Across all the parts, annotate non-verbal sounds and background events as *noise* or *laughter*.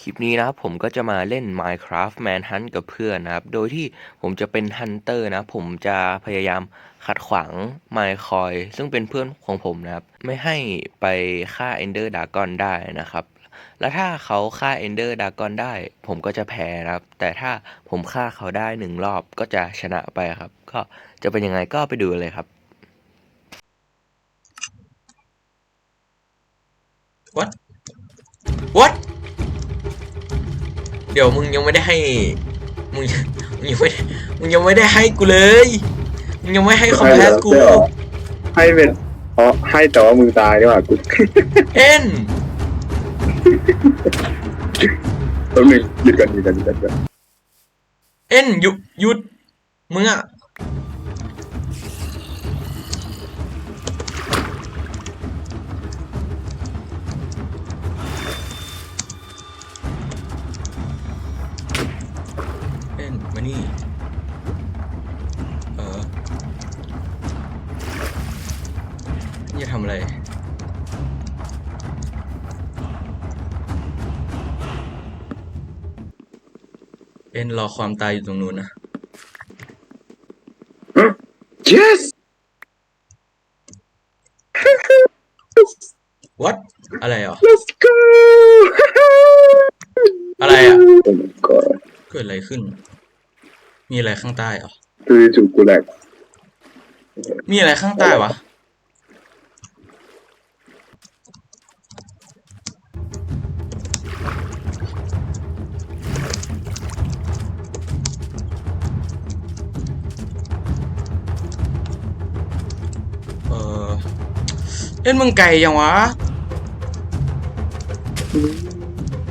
คลิปนี้นะครับผมก็จะมาเล่น Minecraft Manhunt กับเพื่อนนะครับ โดยที่ผมจะเป็นฮันเตอร์นะ ผมจะพยายามขัดขวางไมคอยซึ่งเป็นเพื่อนของผมนะครับ ไม่ให้ไปฆ่า Ender Dragon ได้นะครับ แล้วถ้าเขาฆ่า Ender Dragon ได้ ผมก็จะแพ้นะครับ แต่ถ้าผมฆ่าเขาได้หนึ่งรอบก็จะชนะไปครับ ก็จะเป็นยังไงก็ไปดูเลยครับ what what เดี๋ยวมึงยังไม่ได้ให้ มึงมึงยังไม่ได้มึงยังไม่ได้ให้กูเลย มึงยังไม่ให้คอมแพสกูให้เป็นเพราะให้แต่ว่ามึงตายดีกว่ากูเอ็นแป๊บนึงหยุดกันหยุดกันหยุดกันหยุดกันเอ็นหยุดหยุดมึงอะ นมานี่ เอออย่าทำอะไรเอ็นรอความตายอยู่ตรงนู้นนะ yes what อะไรอะ let's go อะไรอะโอ้ my god เกิดอะไรขึ้น มีอะไรข้างใต้เหรอคือจุกกูแหลกมีอะไรข้างใต้วะเออเอ็นมึงไก่ยังวะ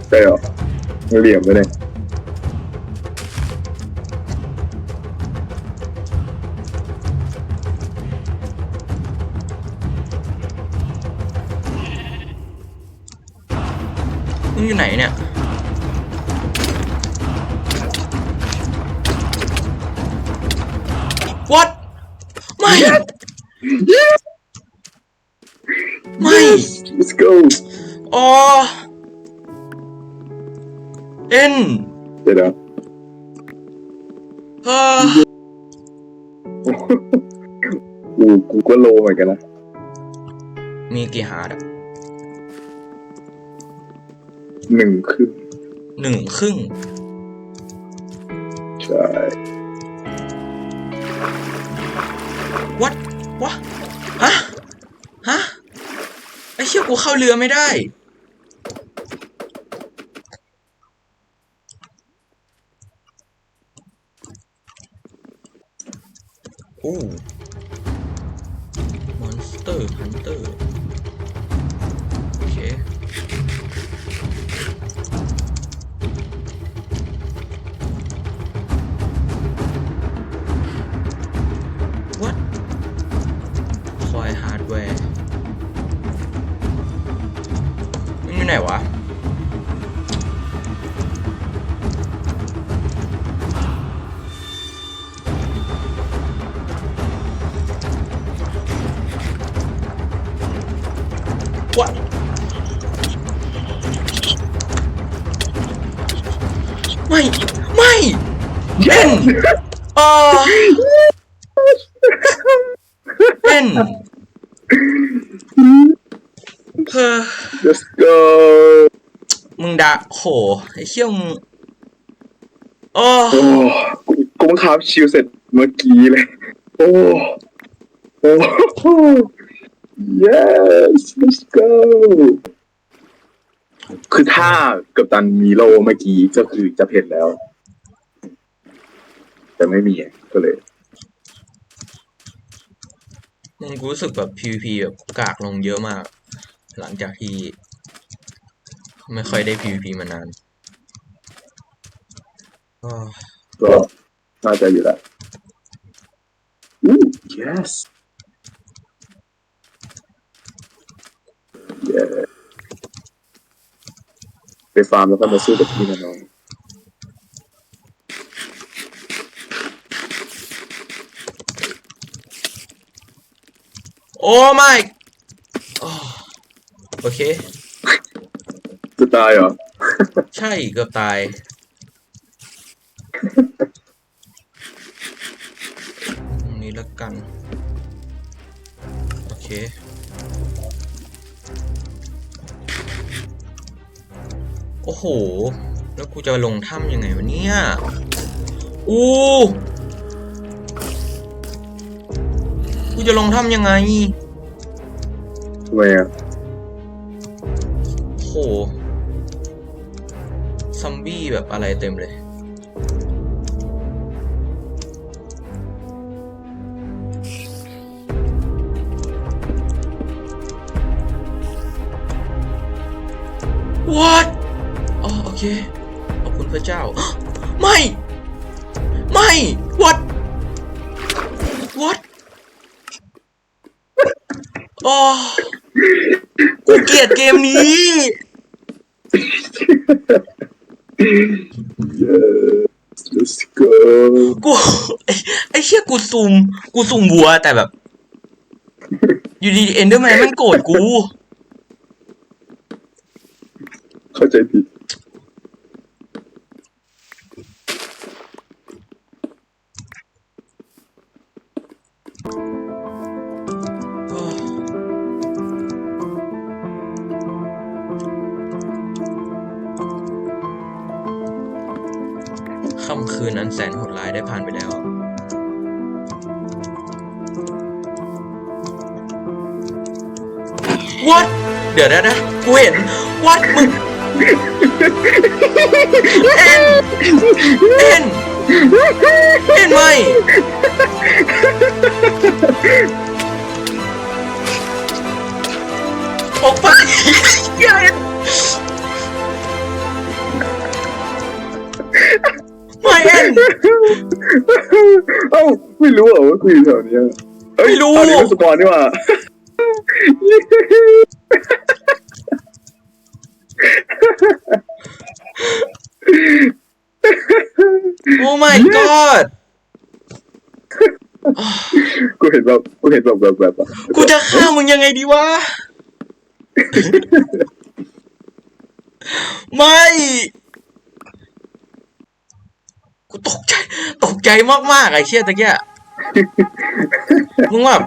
ใช่เหรอมึงเหลี่ยมไปเลย อยู่ไหนเนี่ย what ไม่ ไม่ let's go อ๋อเอ็นเดี๋ยวนะเฮ้อกูกูก็โลเหมือนกันนะ มีกี่ฮาร์ดอะ หนึ่งขึ้นหนึ่งครึ่ง ใช่ what วะฮะฮะไอ้เชี่ยกูเข้าเรือไม่ได้ โอ้ Monster Hunter โอเค อยฮาร์ดแวร์มันอยู่ไหนวะ what ไม่ ไม่เอ็นเออเอ็น เฮ้อ let's go มึงด่าโหไอ้เชี่ยมึงโอ้โอ้กูกูบังคับชิวเสร็จเมื่อกี้เลย โอ้โอ้ yes let's go คือถ้ากับตันมีโลเมื่อกี้ก็คือจะเผ็ดแล้ว แต่ไม่มีไงก็เลย มึงกูรู้สึกแบบ PVP แบบกากลงเยอะมาก หลังจากที่ ไม่ค่อยได้ PVP มานานอ้อก็น่าจะอยู่แล้วอู้ yes yeah ไปฟาร์มแล้วก็มาสู้กับพี่นะน้อง โอ้ไม่โอ้โอเค จะตายเหรอ ใช่เกือบตาย ตรงนี้แล้วกัน โอเค โอ้โห แล้วกูจะลงถ้ำยังไงวะเนี่ย อู้ จะลงถ้ำยังไง ทำไมอะโหซอมบี้แบบอะไรเต็มเลย What อ๋อโอเค ขอบคุณพระเจ้า ไม่ ไม่ กูเกลียดเกมนี้ let's go กูไอ้ไอ้เชี่ยกูซูมกูซูมวัวแต่แบบ อยู่ดีเอนเดอร์แมนมันโกรธกู เข้าใจผิด ค่ำคืนอันแสนโหดร้ายได้ผ่านไปแล้ว What เดี๋ยวนะนะกูเห็น What มึงเอ็นเอ็นเอ็นไม่ออกไปอย่าเอ็น ไม่เอ็นเอ้าไม่รู้เหรอว่ากูอยู่แถวเนี้ยเอ้ยไม่รู้ อันนี้มันสปอนนี่หว่าโอ้ my god กูเห็นแบบกูเห็นแบบแบบแบบอะกูจะฆ่ามึงยังไงดีวะ ไม่ กูตกใจ ตกใจมากๆไอ้เชี่ยตะเกียมึงแบบ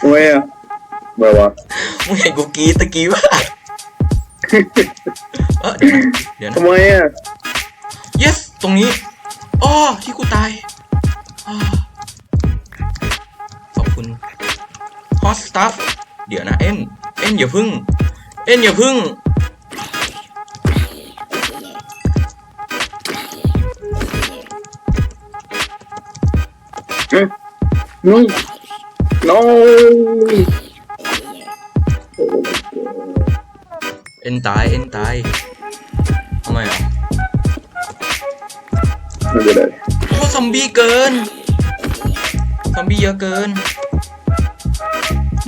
ทำไมอะแบบว่ามึงเห็นกูกรีดตะกี้ป่ะเออเดี๋ยวนะทำไมอะ yes ตรงนี้อ้อที่กูตายอ้อขอบคุณ hot stuff เดี๋ยวนะเอ็นเอ็นอย่าพึ่ง เอ็นอย่าพึ่ง no no เอ็นตาย เอ็นตายทำไมอะ ไม่เป็นไรโอ้ซอมบี้เกิน ซอมบี้เยอะเกิน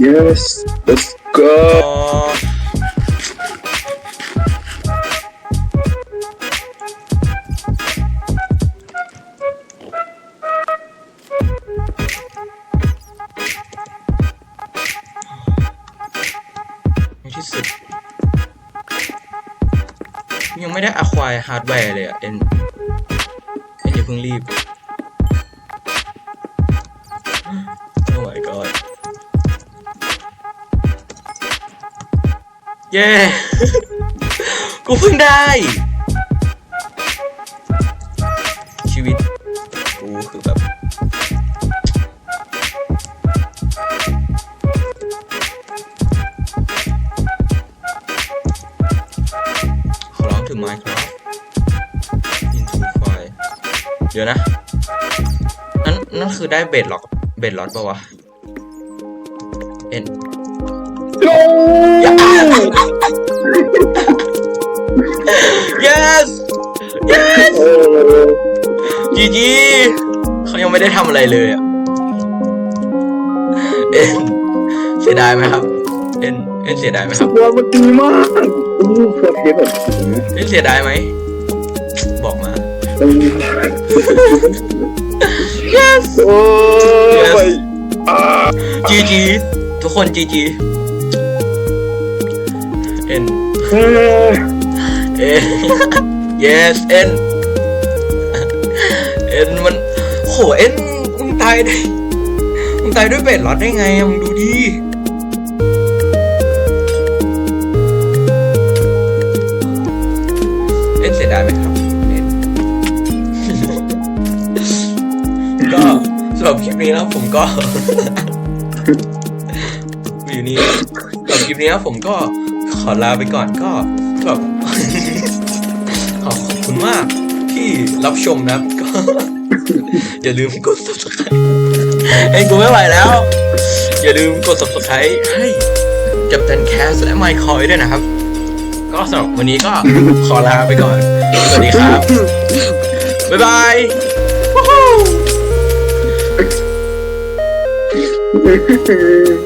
yes let's go อ๋อ ไม่ได้ acquire hardware เลยอะเอ็นเอ็นอย่าเพิ่งรีบ Oh my god เย้ กูเพิ่งได้ ชีวิต กูคือแบบขอร้องถึง Minecraft ดี๋ยวนะ นั่นนั่นคือได้เบดล็อกเบดล็อกปะวะ เอ็น no yes yes โอ้จีจีเขายังไม่ได้ทำอะไรเลยอะเอ็นเสียดายไหมครับ เอ็นเอ็นเสียดายไหมคสรับปอนมันดีมากโอ้โหเทปแบบ เอ็นเสียดายไหม บอกมา yes โอ้ย Yes อ่าจีจีทุกคนจีจีเอ็นเฮ้ยเอ็น yes เอ็นเอ็นมันโหเอ็นมึงตายได้มึงตายด้วยเบ็ดล็อตได้ไงอะมึงดูดิเอ็นเสียดายไหม หรับคลิปนี้นะครับผมก็ อยู่นี่สำหรับคลิปนี้นะครับผมก็ขอลาไปก่อนก็แบบขอขอบคุณมากที่รับชมนะครับก็ อย่าลืมกด subscribe ให้กูไม่ไหวแล้ว อย่าลืมกด subscribe ให้กับตันแคสและไมค์คอยด้วยนะครับ ก็สำหรับวันนี้ก็ขอลาไปก่อน สวัสดีครับ บ๊ายบาย 이 네. 열쇠들은 *laughs*